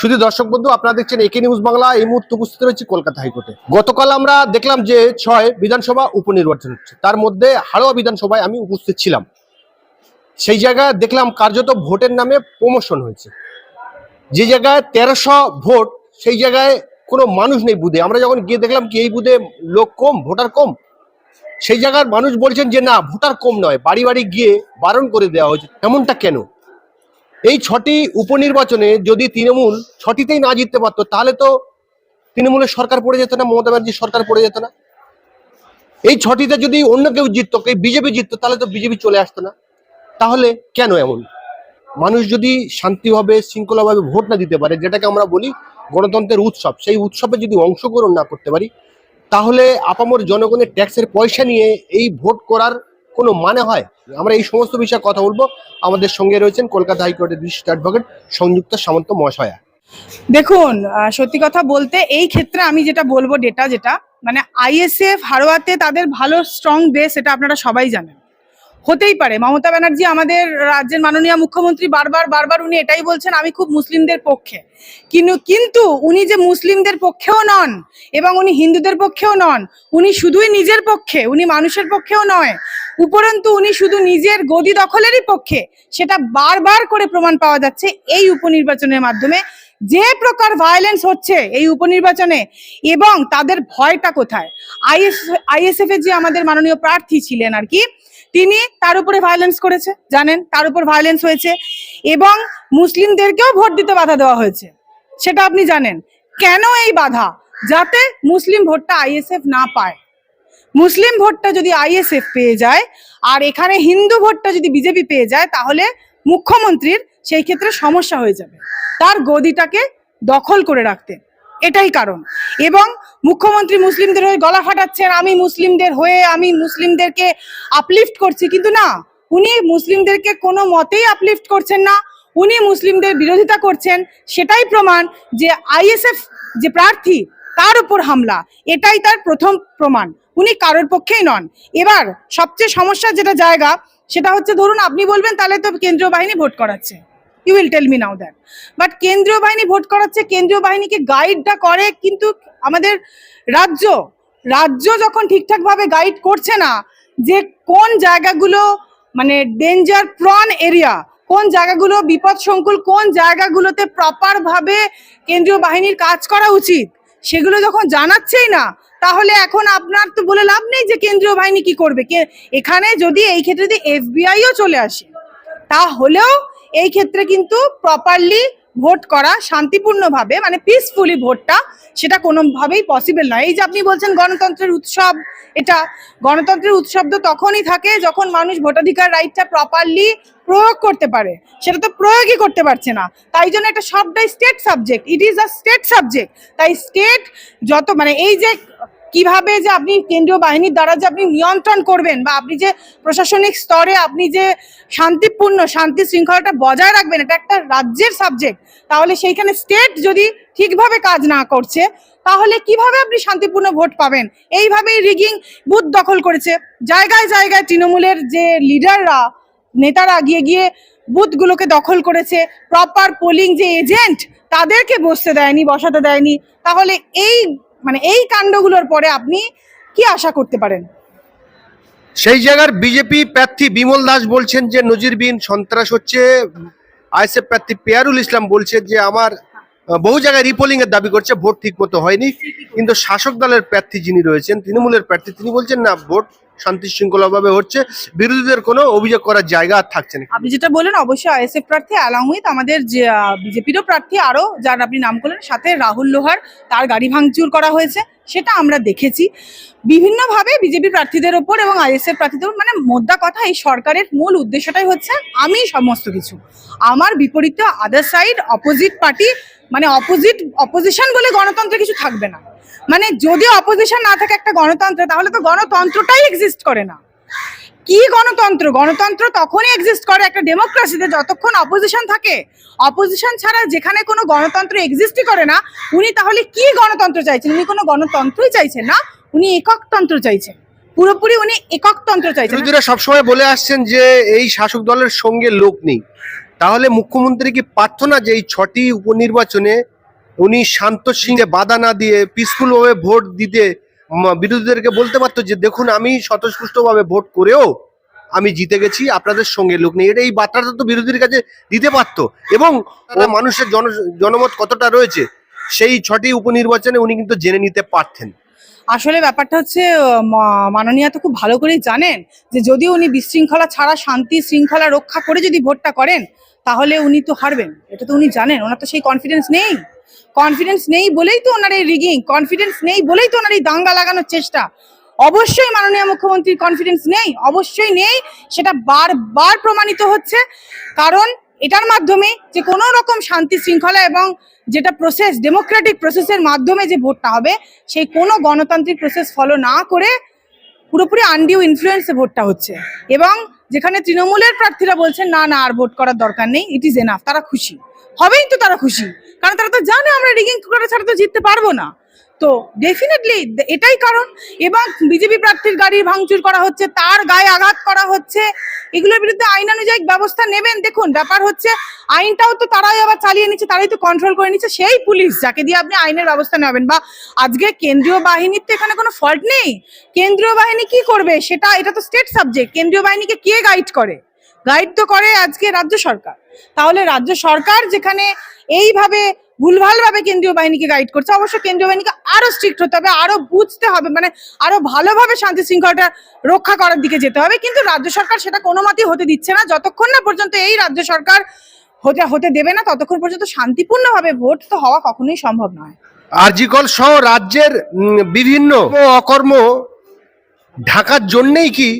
শুধু দর্শক বন্ধু, আপনারা দেখছেন একে নিউজ বাংলা। এই মুহূর্তে উপস্থিত রয়েছে কলকাতা হাইকোর্টে। গতকাল আমরা দেখলাম যে ছয় বিধানসভা উপনির্বাচন হচ্ছে। তার মধ্যে হাড়োয়া বিধানসভায় আমি উপস্থিত ছিলাম। সেই জায়গায় দেখলাম কার্যত ভোটের নামে প্রমোশন হয়েছে। যে জায়গায় তেরোশো ভোট, সেই জায়গায় কোনো মানুষ নেই বুধে। আমরা যখন গিয়ে দেখলাম কি এই বুধে লোক কম, ভোটার কম, সেই জায়গার মানুষ বলছেন যে না, ভোটার কম নয়, বাড়ি বাড়ি গিয়ে বারণ করে দেওয়া হয়েছে। এমনটা কেন? এই ছটি উপনির্বাচনে যদি তৃণমূল ছটিতেই না জিততে পারতো, তাহলে তো তৃণমূলের সরকার পড়ে যেত না, মমতা ব্যানার্জির সরকার পড়ে যেত না। এই ছটিতে যদি অন্য কেউ জিততো, কেউ বিজেপি জিততো, তাহলে তো বিজেপি চলে আসতো না। তাহলে কেন এমন? মানুষ যদি শান্তিভাবে, শৃঙ্খলাভাবে ভোট না দিতে পারে, যেটাকে আমরা বলি গণতন্ত্রের উৎসব, সেই উৎসবে যদি অংশগ্রহণ না করতে পারি, তাহলে আপামর জনগণের ট্যাক্সের পয়সা নিয়ে এই ভোট করার কোনো মানে হয়? আমরা এই সমস্ত বিষয়ে কথা বলব। আমাদের সঙ্গে রয়েছেন কলকাতা হাইকোর্টের বিশিষ্ট অ্যাডভোকেট সংযুক্ত সামন্ত মহাশয়া। দেখুন সত্যি কথা বলতে এই ক্ষেত্রে আমি যেটা বলব ডেটা যেটা মানে আইএসএফ হারোয়াতে তাদের ভালো স্ট্রং বেস এটা আপনারা সবাই জানেন। হতেই পারে, মমতা ব্যানার্জি আমাদের রাজ্যের মাননীয় মুখ্যমন্ত্রী বারবার বারবার উনি এটাই বলছেন, আমি খুব মুসলিমদের পক্ষে। কিন্তু কিন্তু উনি যে মুসলিমদের পক্ষেও নন, এবং উনি হিন্দুদের পক্ষেও নন, উনি শুধুই নিজের পক্ষে, উনি মানুষের পক্ষেও নয় উপরন্তু উনি শুধু নিজের গদি দখলেরই পক্ষে সেটা বারবার করে প্রমাণ পাওয়া যাচ্ছে এই উপনির্বাচনের মাধ্যমে। যে প্রকার ভায়োলেন্স হচ্ছে এই উপনির্বাচনে এবং তাদের ভয়টা কোথায়? আইএস আইএসএফ এর যে আমাদের মাননীয় প্রার্থী ছিলেন আর কি, তিনি তার উপরে ভায়োলেন্স করেছে, জানেন? তার উপর ভায়োলেন্স হয়েছে এবং মুসলিমদেরকেও ভোট দিতে বাধা দেওয়া হয়েছে। সেটা আপনি জানেন। কেন এই বাধা? যাতে মুসলিম ভোটটা আইএসএফ না পায়। মুসলিম ভোটটা যদি আইএসএফ পেয়ে যায়, আর এখানে হিন্দু ভোটটা যদি বিজেপি পেয়ে যায়, তাহলে মুখ্যমন্ত্রীর সেই ক্ষেত্রে সমস্যা হয়ে যাবে। তার গদিটাকে দখল করে রাখতে। এটাই কারণ। এবং মুখ্যমন্ত্রী মুসলিমদের হয়ে গলা ফাটাচ্ছেন, আমি মুসলিমদের হয়ে, আমি মুসলিমদেরকে আপলিফট করছি। কিন্তু না, উনি মুসলিমদেরকে কোনো মতেই আপলিফট করছেন না। উনি মুসলিমদের বিরোধিতা করছেন। সেটাই প্রমাণ যে আইএসএফ যে প্রার্থী, তার উপর হামলা। এটাই তার প্রথম প্রমাণ। উনি কারোর পক্ষেই নন। এবার সবচেয়ে সমস্যার যেটা জায়গা, সেটা হচ্ছে ধরুন আপনি বলবেন, তাহলে তো কেন্দ্রীয় বাহিনী ভোট করাচ্ছে। You will tell me now that but কেন্দ্রীয় বাহিনী ভোট করাচ্ছে, কেন্দ্রীয় বাহিনীকে গাইডটা করে, কিন্তু আমাদের রাজ্য রাজ্য যখন ঠিকঠাকভাবে গাইড করছে না, যে কোন জায়গাগুলো মানে ডেঞ্জার প্রন এরিয়া কোন জায়গাগুলো বিপদ সংকুল, কোন জায়গাগুলোতে প্রপারভাবে কেন্দ্রীয় বাহিনীর কাজ করা উচিত, সেগুলো যখন জানাচ্ছেই না তাহলে এখন আপনার তো বলে লাভ নেই যে কেন্দ্রীয় বাহিনী কি করবে। কে এখানে যদি এই ক্ষেত্রে যদি এফবিআইও চলে আসে, তাহলেও এই ক্ষেত্রে কিন্তু প্রপারলি ভোট করা শান্তিপূর্ণভাবে মানে পিসফুলি ভোটটা, সেটা কোনোভাবেই পসিবল নয়। এই যে আপনি বলছেন গণতন্ত্রের উৎসব, এটা গণতন্ত্রের উৎসব তো তখনই থাকে যখন মানুষ ভোটাধিকার রাইটটা প্রপারলি প্রয়োগ করতে পারে। সেটা তো প্রয়োগই করতে পারছে না। তাই জন্য এটা সবটাই state subject it is a state subject তাই স্টেট যত মানে এই যে কীভাবে যে আপনি কেন্দ্রীয় বাহিনীর দ্বারা যে আপনি নিয়ন্ত্রণ করবেন বা আপনি যে প্রশাসনিক স্তরে আপনি যে শান্তিপূর্ণ শান্তি শৃঙ্খলাটা বজায় রাখবেন, এটা একটা রাজ্যের সাবজেক্ট তাহলে সেইখানে স্টেট যদি ঠিকভাবে কাজ না করছে, তাহলে কীভাবে আপনি শান্তিপূর্ণ ভোট পাবেন? এইভাবেই রিগিং বুথ দখল করেছে। জায়গায় জায়গায় তৃণমূলের যে লিডাররা নেতারা গিয়ে গিয়ে বুথগুলোকে দখল করেছে প্রপার পোলিং যে এজেন্ট তাদেরকে বসতে দেয়নি, বসাতে দেয়নি। তাহলে এই মানে এই কাণ্ডগুলোর পরে আপনি কি আশা করতে পারেন? সেই জায়গার বিজেপি প্রার্থী বিমল দাস বলছেন যে, নজিরবিহীন সন্ত্রাস হচ্ছে। আইএসএফ প্রার্থী পেয়ারুল ইসলাম বলছে যে, আমার বহু জায়গায় রিপোলিং এর দাবি করছে, ভোট ঠিক মতো হয়নি। কিন্তু শাসক দলের প্রার্থী যিনি রয়েছেন, তৃণমূলের প্রার্থী, তিনি বলছেন, না, ভোট শান্তি শৃঙ্খলা ভাবে হচ্ছে। বিরোধীদের কোনো অভিযোগ করার জায়গা আর থাকছে না। আপনি যেটা বললেন, অবশ্যই আইএসএফ প্রার্থী অ্যালং উইথ আমাদের যে বিজেপিরও প্রার্থী আরও যার আপনি নাম করলেন, সাথে রাহুল লোহার, তার গাড়ি ভাঙচুর করা হয়েছে, সেটা আমরা দেখেছি। বিভিন্নভাবে বিজেপি প্রার্থীদের ওপর এবং আইএসএফ প্রার্থীদের মানে মোদ্দা কথা, এই সরকারের মূল উদ্দেশ্যটাই হচ্ছে, আমি সমস্ত কিছু। আমার বিপরীতে আদার সাইড অপোজিট পার্টি মানে অপোজিট অপোজিশন বলে গণতন্ত্রে কিছু থাকবে না। মানে যদি অপোজিশন না থাকে একটা গণতন্ত্রে, তাহলে তো গণতন্ত্রটাই এক্সিস্ট করে না। কি গণতন্ত্র? গণতন্ত্র তখনই এক্সিস্ট করে একটা ডেমোক্রেসিতে যতক্ষণ অপোজিশন থাকে। অপোজিশন ছাড়া যেখানে কোনো গণতন্ত্র এক্সিস্টই করে না, উনি তাহলে কি গণতন্ত্র চাইছেন? উনি কোনো গণতন্ত্রই চাইছেন না, উনি এককতন্ত্র চাইছেন। পুরোপুরি উনি এককতন্ত্র চাইছেন। বিরোধীরা সবসময় বলে আসছেন যে এই শাসক দলের সঙ্গে লোক নেই। তাহলে মুখ্যমন্ত্রী কি পারত না যে এই ছটি উপনির্বাচনে উনি শান্ত সিংহে বাধা না দিয়ে পিসফুল ভাবে ভোট দিতে বিরোধীদেরকে বলতে পারতো যে, দেখুন, আমি স্বতঃস্ফূর্ত ভাবে ভোট করেও আমি জিতে গেছি, আপনাদের সঙ্গে লোক নেই। এটা এই বার্তাটা তো বিরোধীর কাছে দিতে পারতো। এবং মানুষের জন, জনমত কতটা রয়েছে, সেই ছটি উপনির্বাচনে উনি কিন্তু জেনে নিতে পারতেন। আসলে ব্যাপারটা হচ্ছে মাননীয়া তো খুব ভালো করেই জানেন যে যদি উনি বিশৃঙ্খলা ছাড়া, শান্তি শৃঙ্খলা রক্ষা করে যদি ভোটটা করেন, তাহলে উনি তো হারবেন। এটা তো উনি জানেন, ওনার তো সেই কনফিডেন্স নেই। কনফিডেন্স নেই বলেই তো ওনার এই রিগিং কনফিডেন্স নেই বলেই তো ওনার এই দাঙ্গা লাগানোর চেষ্টা। অবশ্যই মাননীয় মুখ্যমন্ত্রীর কনফিডেন্স নেই, অবশ্যই নেই, সেটা বারবার প্রমাণিত হচ্ছে। কারণ এটার মাধ্যমে যে কোনো রকম শান্তি শৃঙ্খলা এবং যেটা প্রসেস ডেমোক্রেটিক প্রসেসের মাধ্যমে যে ভোটটা হবে, সেই কোনো গণতান্ত্রিক প্রসেস ফলো না করে পুরোপুরি আনডিউ ইনফ্লুয়েন্সে ভোটটা হচ্ছে। এবং যেখানে তৃণমূলের প্রার্থীরা বলছেন, না না, আর ভোট করার দরকার নেই ইট ইজ এনাফ তারা খুশি। হবেই তো তারা খুশি। কারণ তারা তো জানে আমরা রিগিং করা ছাড়া তো জিততে পারব না। তো ডেফিনেটলি এটাই কারণ। এবং বিজেপি প্রার্থীর গাড়ি ভাঙচুর করা হচ্ছে, তার গায়ে আঘাত করা হচ্ছে। এগুলোর বিরুদ্ধে আইনানুযায়ী ব্যবস্থা নেবেন। দেখুন, ব্যাপার হচ্ছে আইনটাও তো তারাই আবার চালিয়ে নিচ্ছে, তারাই তো কন্ট্রোল করে নিচ্ছে। সেই পুলিশ, যাকে দিয়ে আপনি আইনের ব্যবস্থা নেবেন। বা আজকে কেন্দ্রীয় বাহিনীর তো এখানে কোনো ফল্ট নেই। কেন্দ্রীয় বাহিনী কি করবে? সেটা, এটা তো স্টেট সাবজেক্ট কেন্দ্রীয় বাহিনীকে কে গাইড করে? গাইড তো করে আজকে রাজ্য সরকার। তাহলে রাজ্য সরকার যেখানে এইভাবে ভুলভালভাবে কেন্দ্রীয় বাহিনীকে গাইড করছে, অবশ্য কেন্দ্রীয় বাহিনীকে আরও স্ট্রিক্ট হতে হবে, আরও বুঝতে হবে মানে আরও ভালোভাবে শান্তি শৃঙ্খলাটা রক্ষা করার দিকে যেতে হবে। কিন্তু রাজ্য সরকার সেটা কোনো মতেই হতে দিচ্ছে না। যতক্ষণ না পর্যন্ত এই রাজ্য সরকার হতে হতে দেবে না, ততক্ষণ পর্যন্ত শান্তিপূর্ণভাবে ভোট তো হওয়া কখনোই সম্ভব নয়। আরজিকল সহ রাজ্যের বিভিন্ন অকর্ম ঢাকার জন্যেই কি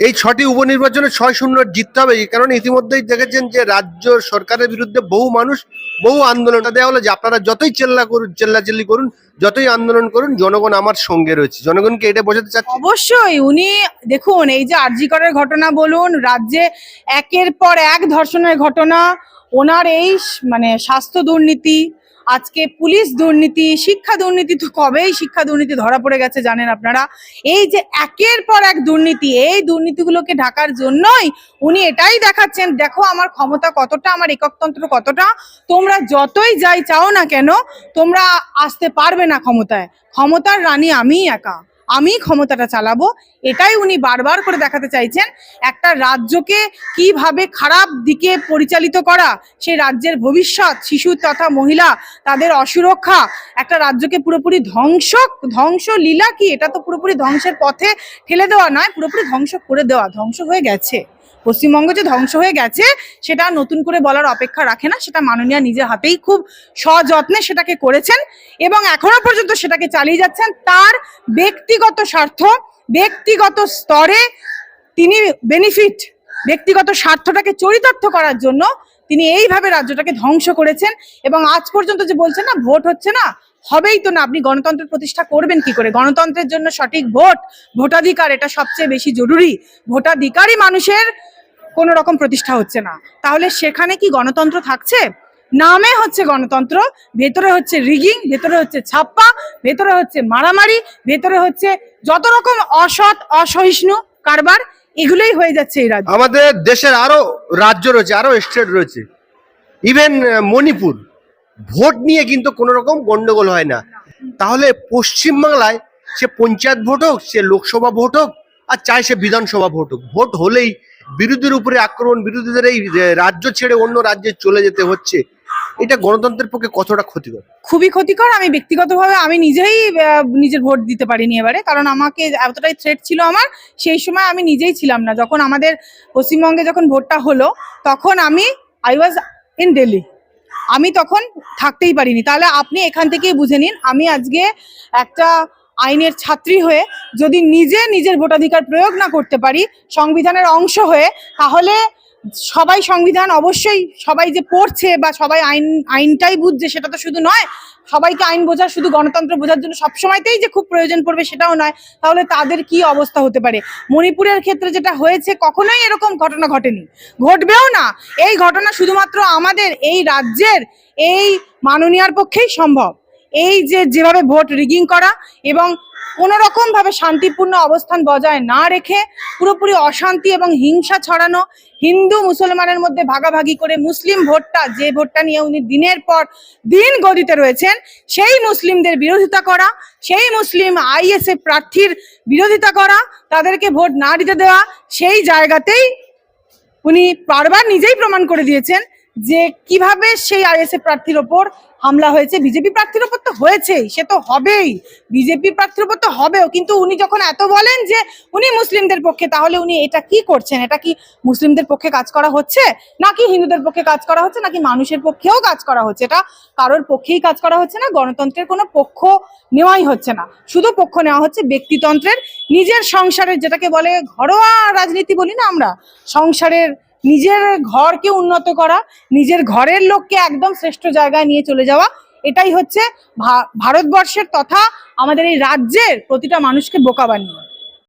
এই ছটি উপনির্বাচনে ছয় শূন্য জিততে হবে। এই কারণে ইতিমধ্যেই দেখেছেন যে রাজ্য সরকারের বিরুদ্ধে বহু মানুষ বহু আন্দোলনটা দেওয়া হলো যে আপনারা যতই চেল্লা করুন, চেল্লাচিল্লি করুন, যতই আন্দোলন করুন, জনগণ আমার সঙ্গে রয়েছে। জনগণকে এটা বোঝাতে চাচ্ছি। অবশ্যই, উনি দেখুন, এই যে আরজি করের ঘটনা বলুন, রাজ্যে একের পর এক ধর্ষণের ঘটনা, ওনার এই মানে স্বাস্থ্য দুর্নীতি আজকে পুলিশ দুর্নীতি, শিক্ষা দুর্নীতি তো কবেই শিক্ষা দুর্নীতি ধরা পড়ে গেছে জানেন আপনারা? এই যে একের পর এক দুর্নীতি, এই দুর্নীতিগুলোকে ঢাকার জন্যই উনি এটাই দেখাচ্ছেন, দেখো আমার ক্ষমতা কতটা, আমার এককতন্ত্র কতটা, তোমরা যতই যাই চাও না কেন, তোমরা আসতে পারবে না ক্ষমতায়। ক্ষমতার রানী আমিই একা। আমি ক্ষমতাটা চালাবো, এটাই উনি বারবার করে দেখাতে চাইছেন, একটা রাজ্যকে কীভাবে খারাপ দিকে পরিচালিত করা সেই রাজ্যের ভবিষ্যৎ, শিশু তথা মহিলা, তাদের অসুরক্ষা, একটা রাজ্যকে পুরোপুরি ধ্বংস ধ্বংস লীলা কি? এটা তো পুরোপুরি ধ্বংসের পথে ঠেলে দেওয়া নয়, পুরোপুরি ধ্বংস করে দেওয়া, ধ্বংস হয়ে গেছে। পশ্চিমবঙ্গ যে ধ্বংস হয়ে গেছে, সেটা নতুন করে বলার অপেক্ষা রাখে না, সেটা মাননীয় নিজের হাতেই খুব সযত্নে সেটাকে করেছেন এবং এখনও পর্যন্ত সেটাকে চালিয়ে যাচ্ছেন। তার ব্যক্তিগত স্বার্থ, ব্যক্তিগত স্তরে তিনি বেনিফিট ব্যক্তিগত স্বার্থটাকে চরিতার্থ করার জন্য তিনি এইভাবে রাজ্যটাকে ধ্বংস করেছেন এবং আজ পর্যন্ত যে বলছেন না, ভোট হচ্ছে না, হবেই তো না, আপনি গণতন্ত্র প্রতিষ্ঠা করবেন কি করে? গণতন্ত্রের জন্য সঠিক ভোট, ভোটাধিকার, এটা সবচেয়ে বেশি জরুরি। ভোটাধিকারই মানুষের কোনো রকম প্রতিষ্ঠা হচ্ছে না। তাহলে সেখানে কি গণতন্ত্র থাকছে? নামে হচ্ছে গণতন্ত্র, ভেতরে হচ্ছে রিগিং ভেতরে হচ্ছে ছাপ্পা, ভেতরে হচ্ছে মারামারি, ভেতরে হচ্ছে যত রকম অসৎ, অসহিষ্ণু কারবার, এগুলোই হয়ে যাচ্ছে এই রাজ্যে। আমাদের দেশের আরও রাজ্য রয়েছে, আরও স্টেট রয়েছে। ইভেন মণিপুর, ভোট নিয়ে কিন্তু কোনো রকম গন্ডগোল হয় না। তাহলে পশ্চিমবাংলায় সে পঞ্চায়েত ভোট হোক, সে লোকসভা ভোট হোক, আর চাই সে বিধানসভা ভোট হোক। ভোট হলেই বিরোধীর উপরে আক্রমণ, বিরোধীদের এই রাজ্য ছেড়ে অন্য রাজ্যে চলে যেতে হচ্ছে, এটা গণতন্ত্রের পক্ষে কতটা ক্ষতিকর? খুবই ক্ষতিকর। আমি ব্যক্তিগতভাবে, আমি নিজেই নিজের ভোট দিতে পারিনি এবারে, কারণ আমাকে এতটাই থ্রেট ছিল আমার, সেই সময় আমি নিজেই ছিলাম না। যখন আমাদের পশ্চিমবঙ্গে যখন ভোটটা হলো, তখন আমি আই ওয়াজ ইন দিল্লি আমি তখন থাকতেই পারিনি। তাহলে আপনি এখান থেকেই বুঝে নিন, আমি আজকে একটা আইনের ছাত্রী হয়ে যদি নিজে নিজের ভোটাধিকার প্রয়োগ না করতে পারি, সংবিধানের অংশ হয়ে, তাহলে সবাই সংবিধান অবশ্যই সবাই যে পড়ছে বা সবাই আইন, আইনটাই বুঝছে সেটা তো শুধু নয়, সবাইকে আইন বোঝার শুধু গণতন্ত্র বোঝার জন্য সবসময়তেই যে খুব প্রয়োজন পড়বে সেটাও নয়, তাহলে তাদের কি অবস্থা হতে পারে? মণিপুরের ক্ষেত্রে যেটা হয়েছে, কখনোই এরকম ঘটনা ঘটেনি। ঘটবেও না। এই ঘটনা শুধুমাত্র আমাদের, এই রাজ্যের, এই মাননীয়ার পক্ষেই সম্ভব। এই যে যেভাবে ভোট রিগিং করা এবং কোনো ভাবে শান্তিপূর্ণ অবস্থান বজায় না রেখে পুরোপুরি অশান্তি এবং হিংসা ছড়ানো হিন্দু মুসলমানের মধ্যে ভাগাভাগি করে মুসলিম ভোটটা, যে ভোটটা নিয়ে উনি দিনের পর দিন গদিতে রয়েছেন, সেই মুসলিমদের বিরোধিতা করা, সেই মুসলিম আইএসএ প্রার্থীর বিরোধিতা করা, তাদেরকে ভোট না দিতে দেওয়া, সেই জায়গাতেই উনি বারবার নিজেই প্রমাণ করে দিয়েছেন যে কীভাবে সেই আইএসএ প্রার্থীর ওপর হামলা হয়েছে, বিজেপি প্রার্থীর ওপর তো হয়েছেই, সে তো হবেই। বিজেপি প্রার্থীর ওপর তো হবেও, কিন্তু উনি যখন এত বলেন যে উনি মুসলিমদের পক্ষে, তাহলে উনি এটা কি করছেন? এটা কি মুসলিমদের পক্ষে কাজ করা হচ্ছে? নাকি হিন্দুদের পক্ষে কাজ করা হচ্ছে? নাকি মানুষের পক্ষেও কাজ করা হচ্ছে? এটা কারোর পক্ষেই কাজ করা হচ্ছে না, গণতন্ত্রের কোনো পক্ষ নেওয়াই হচ্ছে না। শুধু পক্ষ নেওয়া হচ্ছে ব্যক্তিতন্ত্রের, নিজের সংসারের যেটাকে বলে ঘরোয়া রাজনীতি বলি না আমরা, সংসারের নিজের ঘরকে উন্নত করা, নিজের ঘরের লোককে একদম শ্রেষ্ঠ জায়গায় নিয়ে চলে যাওয়া, এটাই হচ্ছে ভারতবর্ষের তথা আমাদের এই রাজ্যের প্রতিটা মানুষকে বোকা বানিয়ে।